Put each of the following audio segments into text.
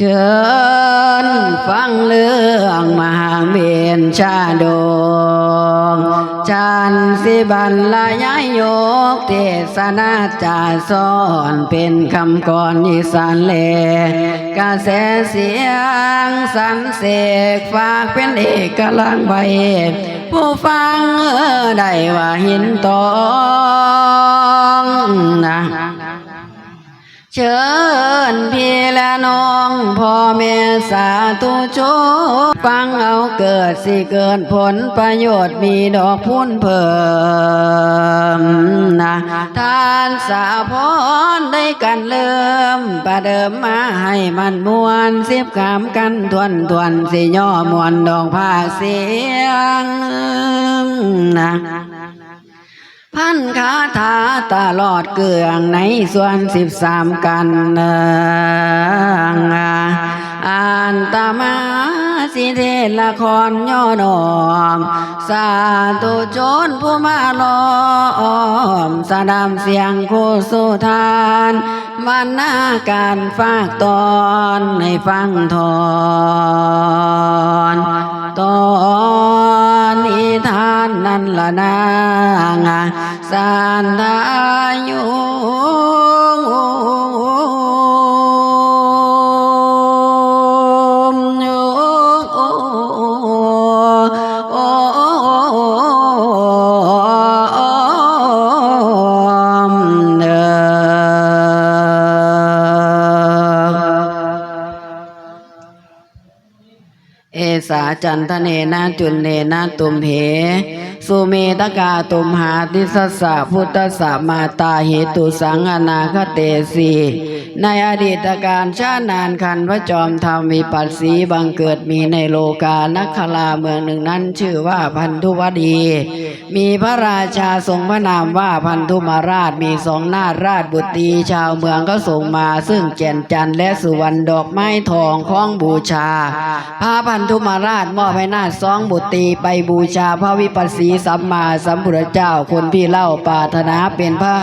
เชิญฟังเรื่องมหาเมนชาดงจันสิบันลายายโยกเทศนาจาสอนเป็นคำก่อนอีสานเลกระแสเสียงสันเสกฝากเป็นเอกลังใบผู้ฟังได้ว่าหินตองนะ เชิญพี่และน้องพ่อแม่สาธุชนฟังเอาเกิดสิเกิดผลประโยชน์มีดอกพุ่นเพิ่มนะทานสาพรได้กันเริ่มประเดิมมาให้มันมวนสิบขามกันทวนทวนสิย่อมวนดอกผ้าเสียงนะ พันคาถาตลอดเกลืองในส่วนสิบสามกันเอ่านตามาสิเทศละครย่อนอม สาธุชนผู้มาล้อม สะดามเสียงโคสุทาน วันนาการฝากตอนให้ฟังทอนตอนนิทานนั่นละนางสานทายุ จันทเนนะจุนเนนะตุมเหสุเมตกาตุมหาทิสสะพุทธสัมาตาเหตุสังอนาคเตสีในอดีตการชาตินานคันพระจอมธรรมมีปัสสีบังเกิดมีในโลกานักคลาเมืองหนึ่งนั้นชื่อว่าพันธุวดี มีพระราชาทรงพระนามว่าพันธุมาราชมีสองนาราชบุตรีชาวเมืองก็ส่งมาซึ่งแก่นจันทร์และสุวรรณดอกไม้ทองของบูชา พระพันธุมาราชมอบให้นาถสองบุตรีไปบูชาพระวิปัสสีสัมมาสัมพุทธเจ้าคนพี่เล่าปาถนาเป็นพระ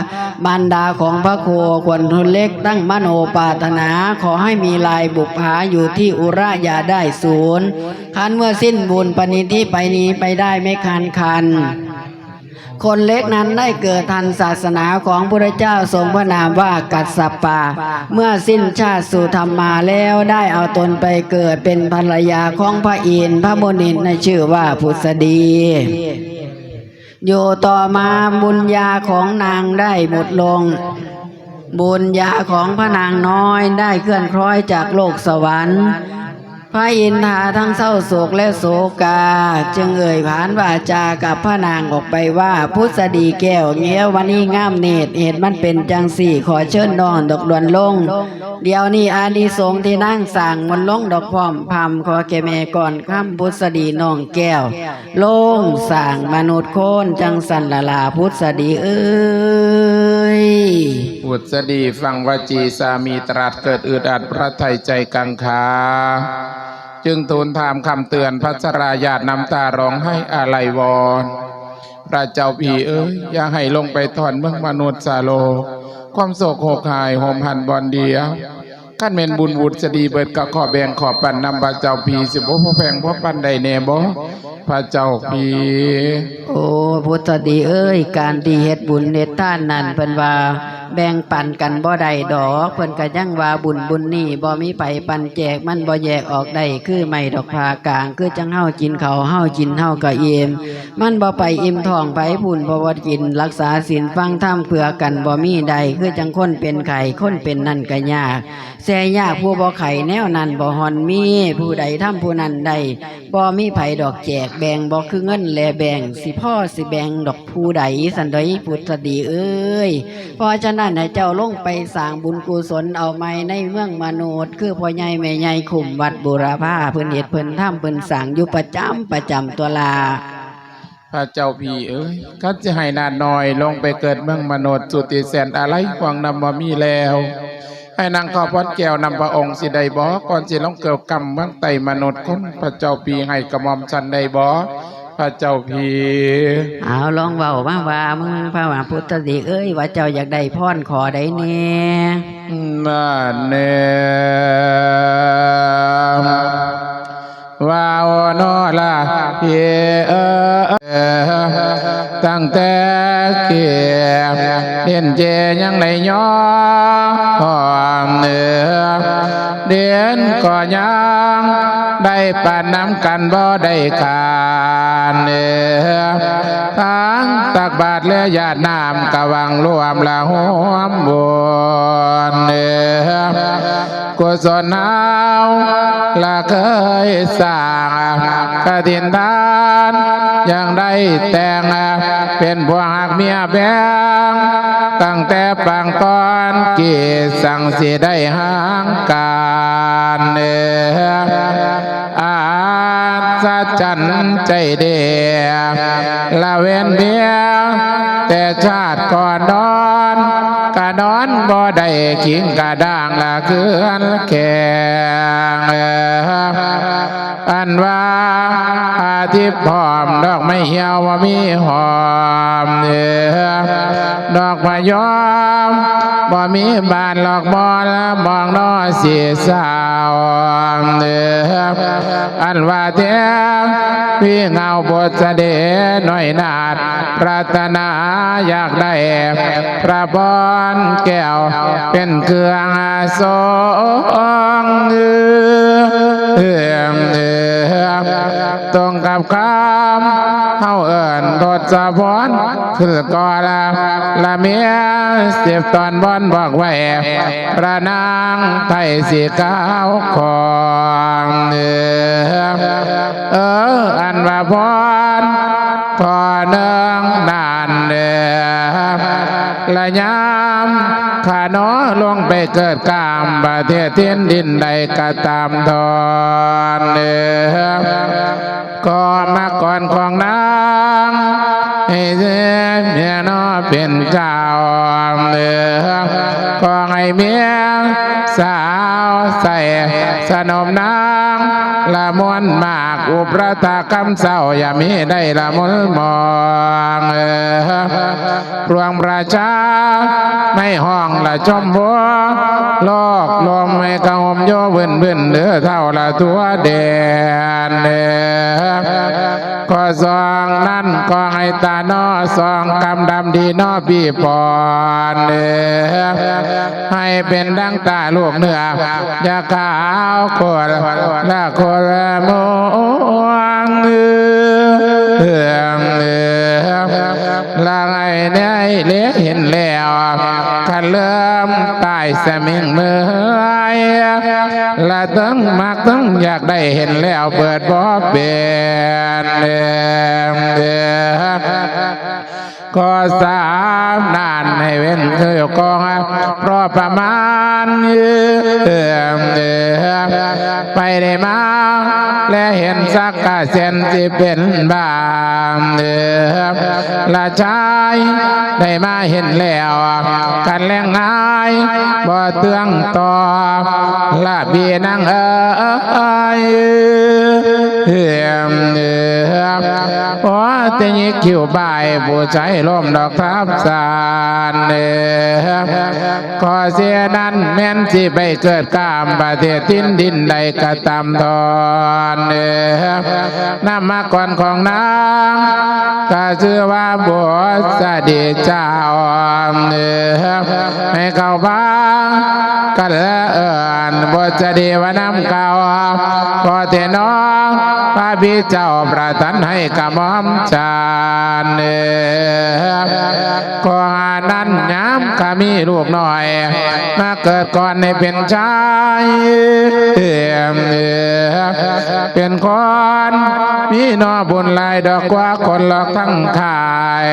มารดาของพระโคควรทุนเล็กตั้งมโนปาถนาขอให้มีลายบุปผาอยู่ที่อุระยาได้ศูนย์คันเมื่อสิ้นบุญปณิที่ไปนี้ไปได้ไม่คันคัน คนเล็กนั้นได้เกิดทันศาสนาของพระเจ้าทรงพระนามว่ากัสสปะเมื่อสิ้นชาติสู่ธรรมมาแล้วได้เอาตนไปเกิดเป็นภรรยาของพระอินทร์พระโมนินในชื่อว่าพุทธดีอยู่ต่อมาบุญญาของนางได้หมดลงบุญญาของพระนางน้อยได้เคลื่อนคล้อยจากโลกสวรรค์ พระอินทราทั้งเศร้าโศกและโศกา จึงเอ่ยผานวาจากับพระนางออกไปว่า พุทธดีแก้วเงี้ยวันนี้งามเนตรเหตุมันเป็นจังสี่ขอเชิญนอนดอกดวนลง เดี๋ยวนี้อานิสงส์ที่นั่งสั่งมันลงดอกพร้อมพำขอแกแม่ก่อนข้ามพุทธดีน้องแก้ว ลงสั่งมนุษย์โคนจังสันละลาพุทธดีเอ้ยอุตสดีฟังวจีสามีตรัสเกิดอึดอัดพระไทยใจกังขา จึงทูลถามคำเตือนพระสราญาตน้ำตาร้องให้อาลัยวอนพระเจ้าพีเอ้ยอย่าให้ลงไปถอนเมืองมนุษย์สาโล ความโศกโหกหายโหมหันบอนเดียวขั้นเมนบุญวุฒิสดีเบิดก็ขอแบ่งขอปันนำพระเจ้าพีสิบพ่อแพงพ่อปันใดแน่บ่พระเจ้าพีโอ้พุทธดีเอ้ย การที่เฮ็ดบุญเฮ็ดท่านนั่นเพิ่นว่าแบ่งปันกันบ่ได้ดอกเพิ่นก็ยังว่าบุญบุญนี่บ่มีไผปันแจกมันบ่แยกออกได้คือไม่ดอกพากลาง คือจังเฮากินเขาเฮากินเฮาก็อิ่มมันบ่ไปอิ่มท้องไผพุ่นบ่ว่ากินรักษาศีลฟังธรรมเพื่อกันบ่มีใดคือจังคนเป็นไข้คนเป็นนั่นก็ยากแสยากผู้บ่ไข้แนวนั้นบ่ฮอนมีผู้ใดทำผู้นั้นได้บ่มีไผดอกแจกแบ่งบ่คือเงินแลแบ่งสิพ่อสิแบ่งดอกผู้ใดสันใดพุทธดีเอ้ยพราะฉะนั้นให้เจ้าลงไปสร้างบุญกุศลเอาไม้ในเมืองมนุษย์ คือพ่อใหญ่แม่ใหญ่ขุมวัดบุรพาเพิ่นเฮ็ดเพิ่นทำเพิ่นสร้างอยู่ประจำประจำตัวลาพระเจ้าพี่เอ้ยกัจะให้นาดน้อยลงไปเกิดเมืองมนุษย์สุติแสนอะไรหวังนำบ่มีแล้ว ให้นางขอพรแก้วนำพระองค์สิได้บ่ก่อนสิลงเกี่ยวกรรมเมืองไตมนุษย์คนพระเจ้าพี่ให้กระหม่อมชันได้บ่ พระเจ้าพีเอาลองเบาบ้างว่ามึงพระมหาพุทธสีเอ้ยว่าเจ้าอยากได้พรขอได้เนี่ยนั่นเน่ว่าโนลาเยเอตั้งแต่เกี่ยบเห็นเจยังในย้อหอมเนือเด่นก็ยังได้ปานน้ำกันบ่ได้ขาด ตักบาทและญาติน้ำกวังรวมละหวมบุญเนื้อกุศลเฮาละเคยสร้างกระถินทานยังได้แต่งเป็นพวกหักเมียแบงตั้งแต่ปางก่อนกี่สั่งสิได้หางการเนื้ออาสะจันใจเดียละเวนเบีย ชาติก่อนนอนกะนอนบ่ได้กินกะด่างละเกือนแข็งอันว่าอาทิตย์อมดอกไม่เหี่ยวว่ามีหอมเนื้อดอกมะยอม บ่มีบ้านหลอกมอละมองนอเสียสาวเนื้ออันว่าเทียพี่เงาบทเสด็จหน่อยนาดปรารถนาอยากได้พระบอนแก้ว เป็นเครื่องสองเอือเอือตรงกับคำ เฮาเอิญทศพรคือก่อลาละเมียเสียบตอนบอนบอกไว้พระนางไทยสีขาวของเอือเอออันว่าพรพอเนืองนานเดือละยา ขาน้อลงไปเกิดกามประเทศเทียนดินใดก็ตามทอนเดือก็มาก่อนของนางให้เสียเมียน้อเป็นเจ้าเดือก็ให้เมียสาวใส่สนมนาง ละมวนมากอุประตากรรมเศร้าอย่ามีได้ละมุนมองเออพวงประชาไม่ห้องละจมบัวลอกลมไม่กระหมโยเบิ่นเบิ่นเดือเท่าละตัวเดนเด้อ ก็ซองนั่นก็ให้ตาน้อซองกำดำดีน้อบีปอนเด้อให้เป็นดังตาลูกเนื้ออย่าขาวโคตรละโคตรมวงเอือมเอือม ละไงเนี่ยเลี้ยเห็นแล้วขันเริ่มตายสมิงเมือยละตั้งมากตั้งอยากได้เห็นแล้วเปิดบ่เป็นเอือมเอือม ก็สามนานให้เว้นเคยกองเพราะประมาณยืมเอื้อมไปได้มาและเห็นสักกะเส้นที่เป็นบามเอื้อมละชายได้มาเห็นแล้วกันแรงงายบ่เตืองต่อละเบียนังเอ้ย เอื้อมเอื้อมพอแต่ยิคิวบายผู้ใจลมดอกทับสานเอขอเสียนั้นแม่นสิไปเกิดกามประเทศทินดินใดก็ตามทอนเอน้ำมาก่อนของนางก็ชื่อว่าบัวสดีเจ้าเอให้เข้าบ้านกันละเอิญบัวสดีว่าน้ำเก่าพอเทน้อง พระพี่เจ้าประทานให้กระหม่อมชาญเด้อก็นั้นย้ำก็มีลูกหน่อย มาเกิดก่อนในเป็นชายเป็นคนมีนอบุญลายดอกกว่าคนหลอกทั้งขาย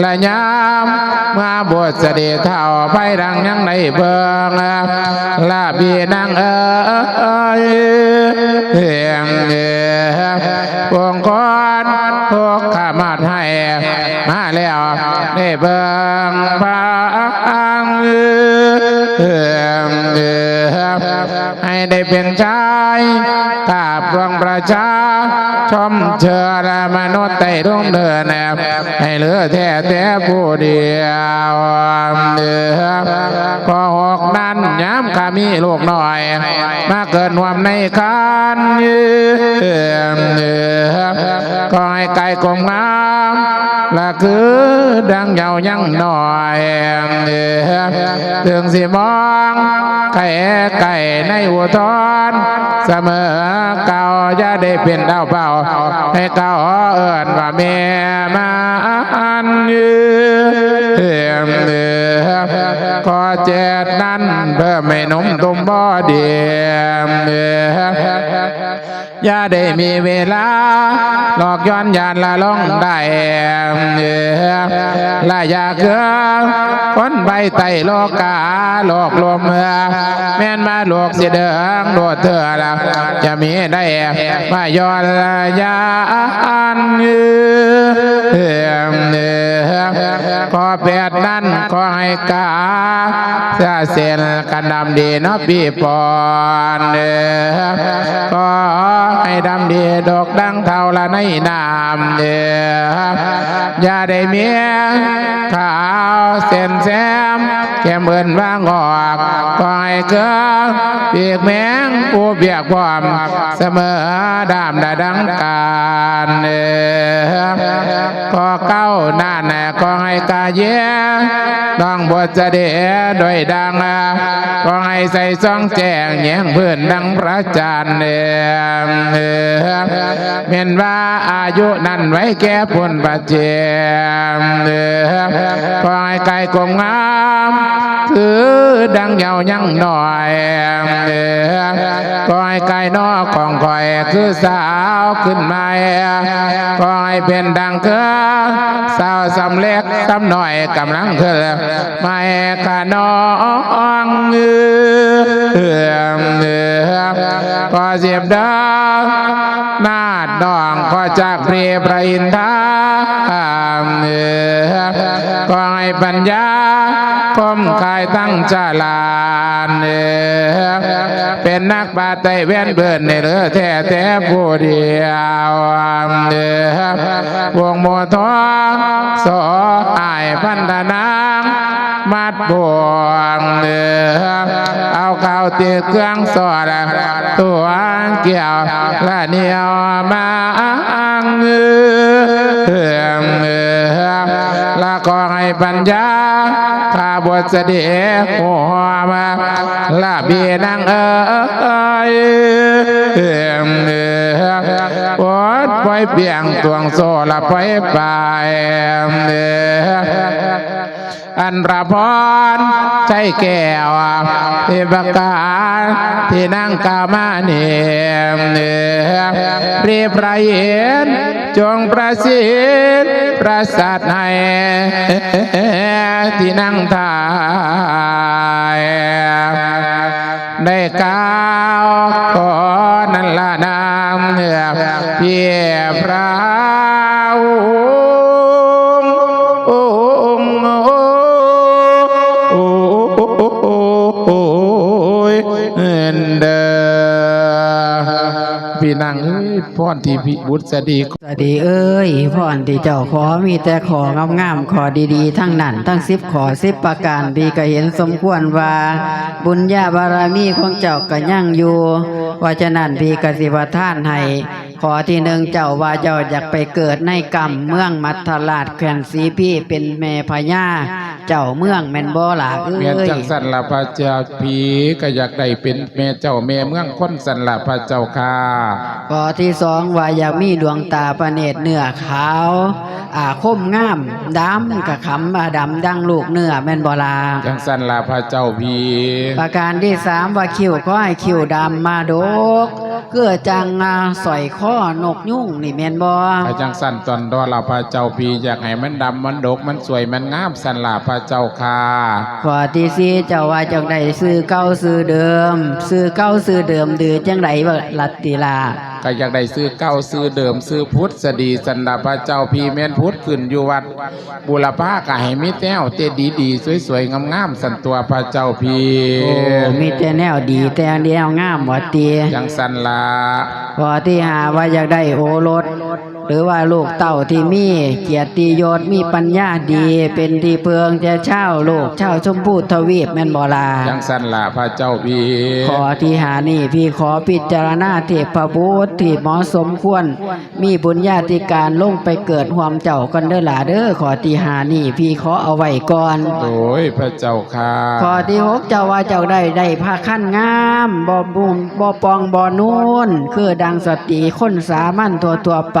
และย้ำมาบวชเสด็จเท่าไปดังยังในเบิงลาบีนางเอ้ยเอิ่มเอิ่มพวงก่อนทุกขมาดให้มาแล้วได้เบิ่งพังเอิ่มเอิ่มให้ได้เป็นชายกาบดวงประชา ชมเชอละมนุษย์ไต่ดวงเดินแอบให้เหลือแท้แต่ผู้เดียวเดือพอหกนั้นย้ำขามีลูกหน่อย มาเกิดนวมในคันยืมเดือก็ให้ไก่กลมงามละคือดังเยายังหน่อยเดือถึงสิมอง ไก่ไก่ในหัวทอนเสมอเก่าจะได้เป็นดาวเป่าให้เก่าเอิญว่าแม่มาอันยืมเดือขอเจ็ดนั้นเพื่อไม่หนุ่มตุ่มบ่เดียมเดื อย่าได้มีเวลา หลอกย้อนยานละล่องได้ละอยาเกือคนใบไตโลกาหลอกลวมเมื่อแม่นมาหลอกเสียเดิงโดดเธอละจะมีได้มาย้อนยานเอ ขอแปดนั้นขอให้กาเสียเส้นกันดำดีนาะพี่ปอนเด้อขอให้ดำดีดอกดังเท่าละในน้ำเด้ออย่าได้เมียขาวเส้นแซม แกมเอินว่างอกขอให้เกิดเปียกแมงผู้เบียกความเสมอดามดดังการเด้อขอเก้าหน้าแน่ขอให้กาเย่ต้องบทจะเดโดยดังขอให้ใส่ซองแจงแยงเพื่อนดังพระจันทร์เด้อเห็นว่าอายุนั้นไว้แก่ผลปัจเจมเด้อขอให้ไก่กลมงาม คือดังเยายังหน่อยเด้อขอให้ไก่นอของคอยคือสาวขึ้นมาขอให้เป็นดังเคอสาวสำเล็กสำหน่อยกำลังคือไม่ขาน้องเงือเด้อขอเสียบดาวนาดดองขอจากเรียพระอินทาเด้อขอให้ปัญญา คมกายตั้งจาลานเด้อเป็นนักบาดไตเว้นเบิ่นในเรือแท้แต่ผู้เดียวเด้อวงโมทองสออายพันธนางมัดบวงเด้อเอาข้าวตีเครื่องสอดตัวเกี่ยวและเหนียวมาอังเอือ ขอให้ปัญญาข้าบทเสด็จหัวมาลาบีนางเอ๋ยเอ็มเอ้ปวดไปเปียงตวงโซละไปไปเอ๋ อันระพรใจแก้วที่ประกาศที่นั่งกามาเนียมเนื้อเรียบไรเห็นจงประสิทธิ์ประสาทในที่นั่งทายได้กล่าวขอนั่นละนามเนื้อเพียพระ พี่นางเอ้ยพรที่พิบุตรสดีสวัสดีเอ้ยพรที่เจ้าขอมีแต่ของงามๆขอดีๆ ทั้งนั้นทั้งสิบขอสิบประการพี่ก็เห็นสมควรว่า บุญญาบารมีของเจ้าก็ยั่งอยู่ว่าฉะนั้นพี่กสิบท่านให้ขอที่หนึ่งเจ้าว่าเจ้าอยากไปเกิดในกรรมเมืองมัทราชแขวนสีพี่เป็นแม่พญา เจ้าเมืองแม่นบ่ล่ะเอ้เมียนยจังสันละพระเจ้าผีก็อยากได้เป็นแม่เจ้าแม่เมืองคนสันละพระเจ้าค่ะข้อที่สองว่าอยากมีดวงตาประเนตรเนื้อขาวอาคมงามดำกะขำมาดำดังลูกเนื้อแม่นบลาจังสันละพระเจ้าผีประการที่สามว่าคิ้วก็ให้คิ้วดำมาดกเกือจังอ่าสอยข้อนกยุ่งนี่แม่นบ่พระจังสันตอนดอละพระเจ้าผีอยากให้มันดำมันดกมันสวยมันงามสันละพระเจ้าค่ะข้อที่สี่เจ้าว่าจังไดซื้อเก่าซื้อเดิม ซื้อเก่าซื้อเดิมดือจังไดบ่ลัตติลาก็อยากได้ซื้อเก้าซื้อเดิม ซื้อพุทธสดีสันละพระเจ้าผีแม่นพุทธขึ้นอยู่วัด บุรพาก็ให้มีแต้วเตดีดีๆสวยๆงามๆสันตัวพระเจ้าผีโอ้มีแต่แนวดีแต่แนวงามบ่ติจังสันละขอที่หาว่าอยากได้โอรส หรือว่าลูกเต่าที่มีเกียรติยศมีปัญญาดี เป็นที่เพืองจะเช่าโลกเช่าชมพูทวีปแม่นบลาจังสันละพระเจ้าพี่ขอที่หานี่พี่ขอพิจารณาเทพบุตรที่เหมาะสมควร มีบุญญาธิการลงไปเกิดหวมเจ้ากันเด้อหลาเด้อขอที่หานี่พี่ขอเอาไว้ก่อนโดยพระเจ้าค่ะข้อที่หกเจ้าว่าเจ้าได้ได้ผ้าขั้นงามบ่บุมบ่ปองบ่นูนคือดังสติคนสามัญตัวตัวๆไป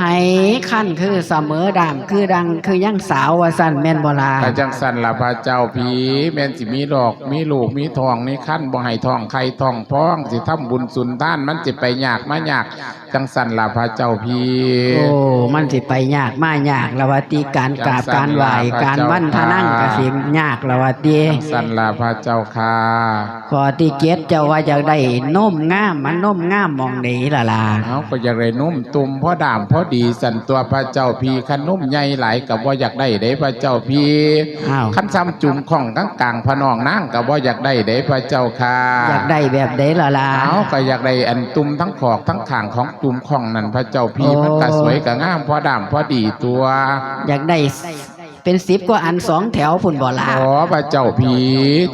ให้ขั้นคือเสมอดามคือดังคือยังสาวว่าสั่นแม่นบ่ลาแต่จังสันละพระเจ้าพี่แม่นสิมีดอก มีลูกมีทองในขั้นบ่ให้ทองใครทองพ้องสิทำบุญสุนท่านมันสิไปยากมายาก จังสันละพระเจ้าพี่โอ้มันสิไปยากมายากละวาติการกราบการไหวการวันทนั่งก็สิยากละวาติจังสันละพระเจ้าค่ะขอที่เกียรติเจ้าว่าอยากได้นมงามมันนมงามมองดีล่ะล่ะเอาก็อยากได้นุ่มตุ่มพ่อดามพ่อดีสันตัวพระเจ้าพี่ขันนุ่มใหญ่หลายกับว่าอยากได้เด้พระเจ้าพี่อ้าวขันซ้ำจุ่มของกลางกลางๆพระนองนั่งกับว่าอยากได้เด้พระเจ้าค่ะอยากได้แบบใดล่ะล่ะเอาก็อยากได้อันตุ่มทั้งขอกทั้งขางของตุ่มของนั่นพระเจ้าพี่โอ้มันก็สวยก็งามพ่อดามพ่อดีตัว อยากได้ เป็นสิบก็อันสองแถวพุ่นบ่ล่ะขอพระเจ้าพี่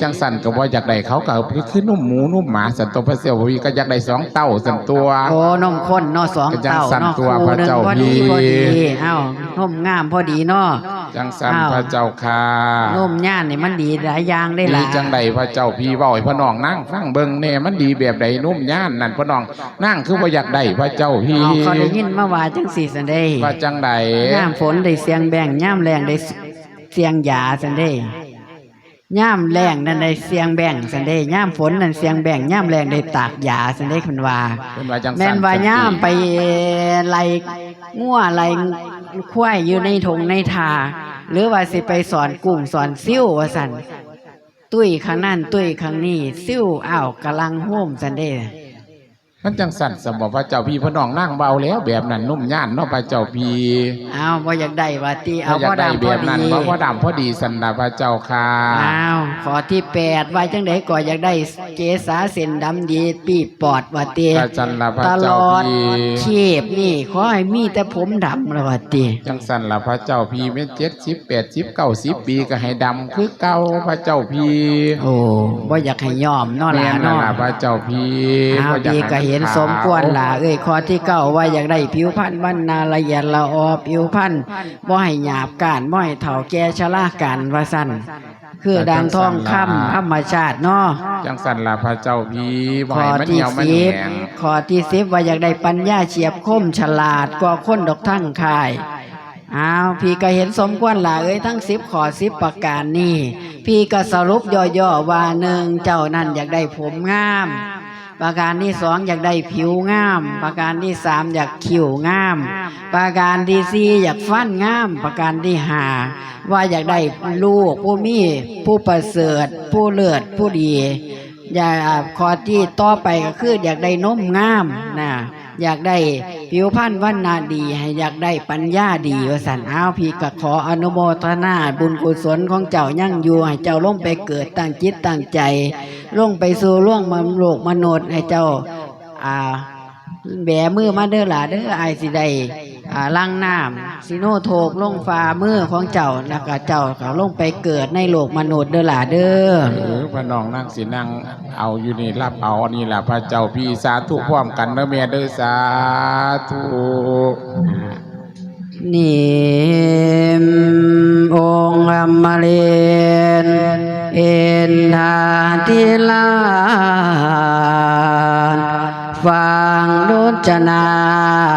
จังสันกับว่าอยากได้เขาก็คือนุ่มหมูนุ่มหมาสันตัวพระเจ้าพี่ก็อยากได้สองเต้าสันตัวโอ้นมข้นเนาะสองก็จังเต้าสั่นเนาะตัวคู่พระหนึ่งเจ้าพอดีพี่พอดีเอ้านมงามพอดีเนาะ จังสันอ้าวพระเจ้าค่ะนมย่านนี่มันดีหลายอย่างได้ดีล่ะจังใดพระเจ้าพี่เว้าให้พ่อน้องนั่งฟังเบิ่งแน่มันดีแบบใดนุ่มย่านนั่นพ่อน้องนั่งคือว่าอยากได้พระเจ้าพี่เอาเขาได้ยินมาว่าจังสี่สันเด้ว่าจังใดย่ามฝนได้เสียงแบ่งย่ามแรงได้เสียงหยาสันเด้ย่ามแรงนั่นได้เสียงแบ่งสันเด้ย่ามฝนนั่นเสียงแบ่งย่ามแรงได้ตากหยาสันเด้คุณว่าเป็นว่าจังสันแม่นว่าย่ามไปไล่งัวไล่ ควายอยู่ในถงในทา หรือว่าสิไปสอนกุ้งสอนซิ่วว่าสันตุ้ยข้างนั่นตุ้ยข้างนี้ซิ่วอ้าวกำลังห่มสันเด้ มันจังสันสมบอกพระเจ้าพี่พ่อน้องนั่งเบาแล้ว แบบนั้นนุ่มย่านเนาะพระเจ้าพี่อ้าวบ่อยากได้ว่าตีเอาอยาพ่อกได้ดำแบพอบนั้นดีเพราะพ่อดำพ่อดีสันดาพระเจ้าค่ะอ้าวขอที่แปดว่าจังไดก็อยากได้เกษาเส้นดำดีปีบปอดว่าตีพระจันละพระตลเจ้าอดพี่ชีพนี่ขอให้มีแต่ผมดำแล้วว่าตีจังสันละพระเจ้าพี่เป็นเจ็ดสิบแปดสิบเก้าสิบปีก็ให้ดำคือเก่าพระเจ้าพี่โอ้บ่อยากให้ยอมเนาะแม่ล่ะนนั่นเนาะล่ะพระเจ้าพี่อ้าวบ่อยาดีให้ก็เห็นสมควรล่ะเอ้ยข้อที่เก้าว่าอยากได้ผิวพรรณบรรณาละเอียดละออผิวพรรณบ่ให้หยาบการบ่ให้เฒ่าแก่ชราการว่าซั่นคือดังทองคำธรรมชาติเนาะจังสันละพระเจ้าพี่บ่ข้อให้มันที่เหี่ยวมันสิแหบงข้อที่สิบว่าอยากได้ปัญญาเฉียบคมฉลาดกว่าคนดอกทั้งคายอ้าวพี่ก็เห็นสมควรล่ะเอ้ยทั้งสิบข้อสิบประการนี่พี่ก็สรุปย่อๆว่าหนึ่งเจ้านั่นอยากได้ผมงาม ประการที่สองอยากได้ผิวงาม ประการที่สามอยากคิ้วงาม ประการที่สี่อยากฟันงาม ประการที่ห้าว่าอยากได้ลูกผู้มีผู้ประเสริฐ ผู้เลิศผู้ดี อยากขอที่ต่อไปก็คืออยากได้นมงามนะ อยากได้ผิวพรรณวันนาดี ให้อยากได้ปัญญาดีว่าสันอ้าวพี่ก็ขออนุโมทนาบุญกุศลของเจ้ายั่งอยู่ให้เจ้าล่งไปเกิดตั้งจิตตั้งใจล่งไปสู่ล่วงมนุโลกมนุษย์ให้เจ้าอ่าแบมือมาเด้อหล่ะเด้อไอสิได้ ล้างน้ำสิโนโทกลงฟ้ามือของเจ้าแล้วก็เจ้าก็ลงไปเกิดในโลกมนุษย์เด้อหล่ะเด้อเออพระน้องนั่งสินั่งเอาอยู่นี่รับเอานี่ล่ะพระเจ้าพี่สาธุพร้อมกันเด้อแม่เด้อสาธุนิมองค์อมเรนเอ็นทาทิลานฟังดุจนา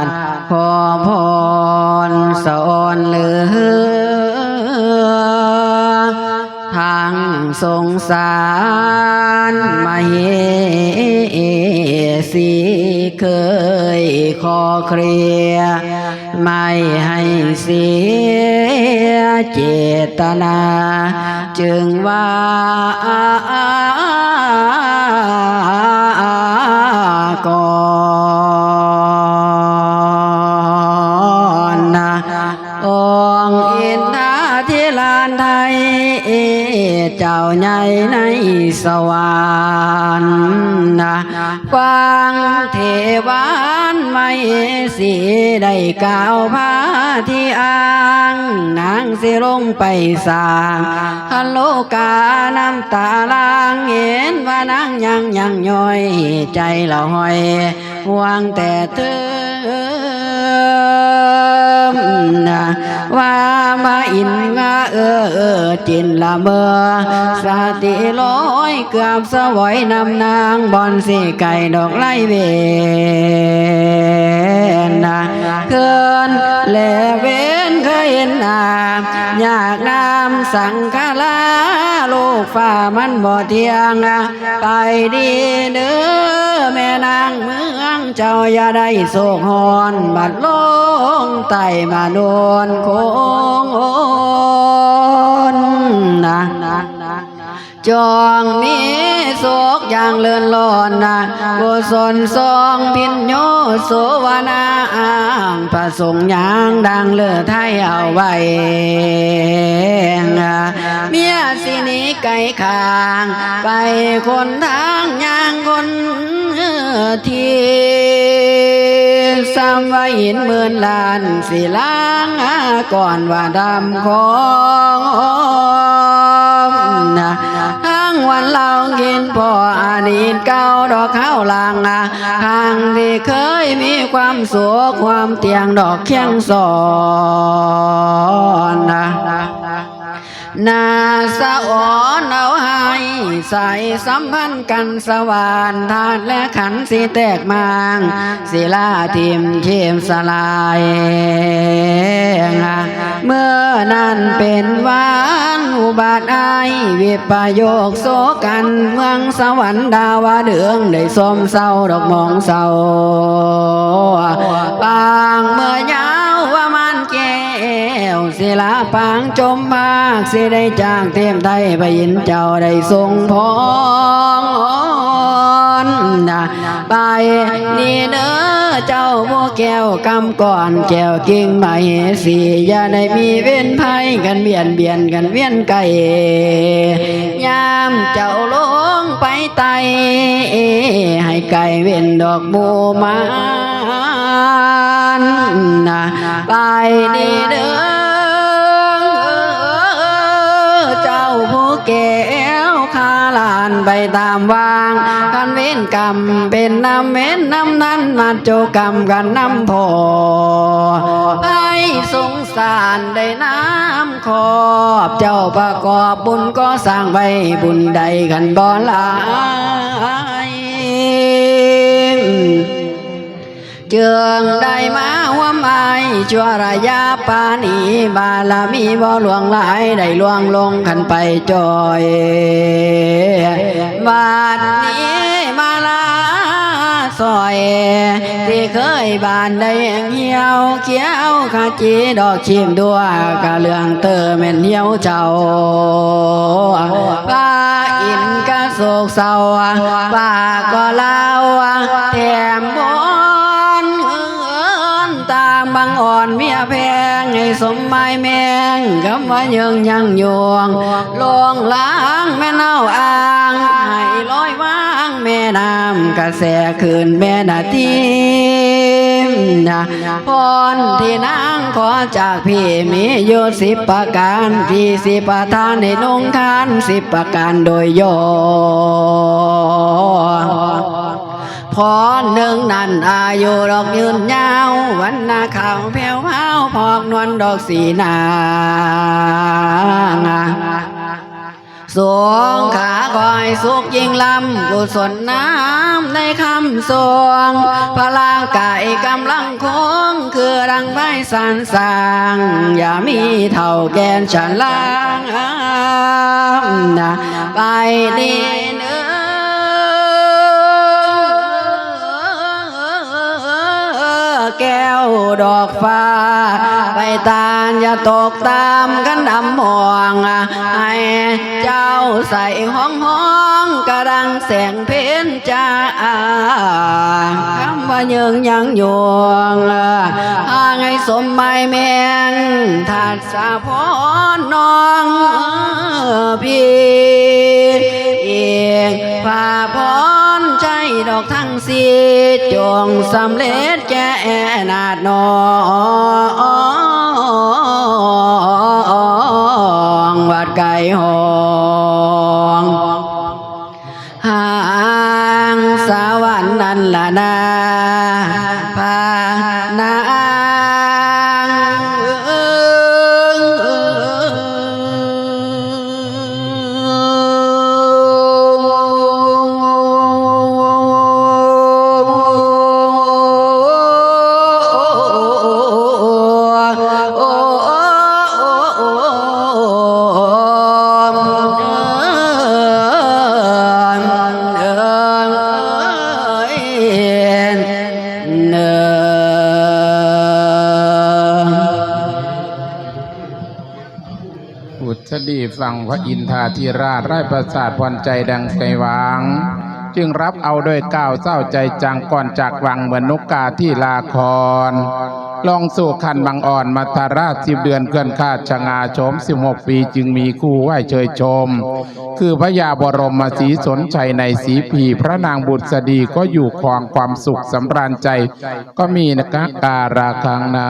น อพรสอนเหลือทั้งสงสารมาเสีเคยขอเคลียไม่ให้เสียเจตนา จึงว่าก่อ องอินทาธิลานไทย เจ้าใหญ่ในสวรรค์นะฟังเทวานไม่สีได้กล่าวพาที่อ้างนางสิลงไปสร้างฮัลโลกาน้ำตาลางเห็นว่านางยังยังย่อยใจเราห้อยห่วงแต่เธอ นะ ว่ามาอินงาเออเออจินละเมอสติลอยเกือบสวยนำนางบอนสีไก่ดอกไล่เวนนะเคินแลเวนเคยเห็นนาอยากนำสังฆลาลูกฟ้ามันบ่เที่ยง ไปดีเด้อแม่นางเมืองเจ้าอย่าได้โศกหอน บัดลงไตมาโดนโคงอนนะนะนะจองมีโศกอย่างเลื่อนลอนนะกุศลทรงพินโยโสวนาอางพระสงฆ์ยางดังเลือไทยเอาไว้เมียสินีไก่คาง ไปคนทางยางคนที่ ซ้ำว่าหินหมื่นล้านสิล้างก่อนว่าดำของนะทั้งวันเรากินพออดีตเก่าดอกข้าวลางอะทางที่เคยมีความสุขความเตียงดอกเคียงสอนนะนาสะอ่อนเอาห้ ใส่สัมพันธ์กันสวรรค์ธาตุและขันธ์สิแตกมางศิลาทิมเข็มสลาย เมื่อนั้นเป็นวันอุบัติอวิปโยคโศกันเมืองสวรรค์ดาวเดืองได้สมเศร้าดอกมองเศร้าปางเมื่อยา ศิลาปางจมมากสิได้จ้างเทมไทยไปยินเจ้าได้ทรงพรนะไปนี่เด้อเจ้าโมแก้วกำก่อนแก้วกิ่งไม้สีอย่าได้มีเว้นภัยกันเบียนเบียนกันเวียนไก่ยามเจ้าลงไปไตให้ไก่เว้นดอกบัวมันนะไปนี่เด้อ แก้วคาลานไปตามวางกันเว้นกรรมเป็นน้ำเว้นน้ำนั้นมาโจกรรมกันน้ำพอให้สงสารได้น้ำขอบเจ้าประกอบบุญก็สร้างไว้บุญใดกันบ่ลา จืองได้มาว่าไม่ชั่วระยะปานีบาลามีบ่หลวงหลายได้ล่วงลงขันไปจอยบาดนี้มาลาซอย ที่เคยบานได้เหี่ยวเขียวขาจีดอกชิมดัวกะเลืองเตอแม่นเหี่ยวเจ้าป้าอินกะโศกเศร้าป้าก็เล่าแถม แมงคำว่ายังยังยวงลวงล้างแม่เน่าอ่างให้ลอยว่างแม่น้ำกระแสคืนแม่นาทีนะพรที่นางขอจากพี่มีอยู่สิบประการพี่สิประทานในนงทานสิบประการโดยย่อพรหนึ่งนั้นอายุดอกยืนยาว วันนาขาวแผ่วเผา พอกนวลดอกสีนางสวงขาคอยสุกยิ่งลำกุศลน้ำในคำสวง พลังกายกำลังคงคือรังไม้สานสาง อย่ามีเท่าแกนฉันล่างนะไปดี แก้วดอกฟ้า ไปตานอย่าตกตามกันดำมองให้เจ้าใส่ห้องห้องกระดังแสงเพนจ้าคำว่ายังยังยวงหางให้สมหมายแมงทัดสาพรน้องพี่เอกพาพร ดอกทั้งสีจงสำเร็จแก่นาดนองวัดไก่หองห่างสวรรค์นั่นละนา วังพระอินทาธิราชไร้ประสาทพรใจดังไกวาง จึงรับเอาด้วยก้าวเศร้าใจจังก่อนจากวังเหมือนนกกาที่ลาครลองสู่คันบางอ่อนมาทาราชสิบเดือนเคลื่อนคาดชงาโฉมสิบหกปีจึงมีคู่ไหวเชยชม คือพระยาบรมศรีสนชัยในสีพีพระนางบุตรสดีก็อยู่ครองความสุขสำราญใจ ก็มีนะกะการาคังนา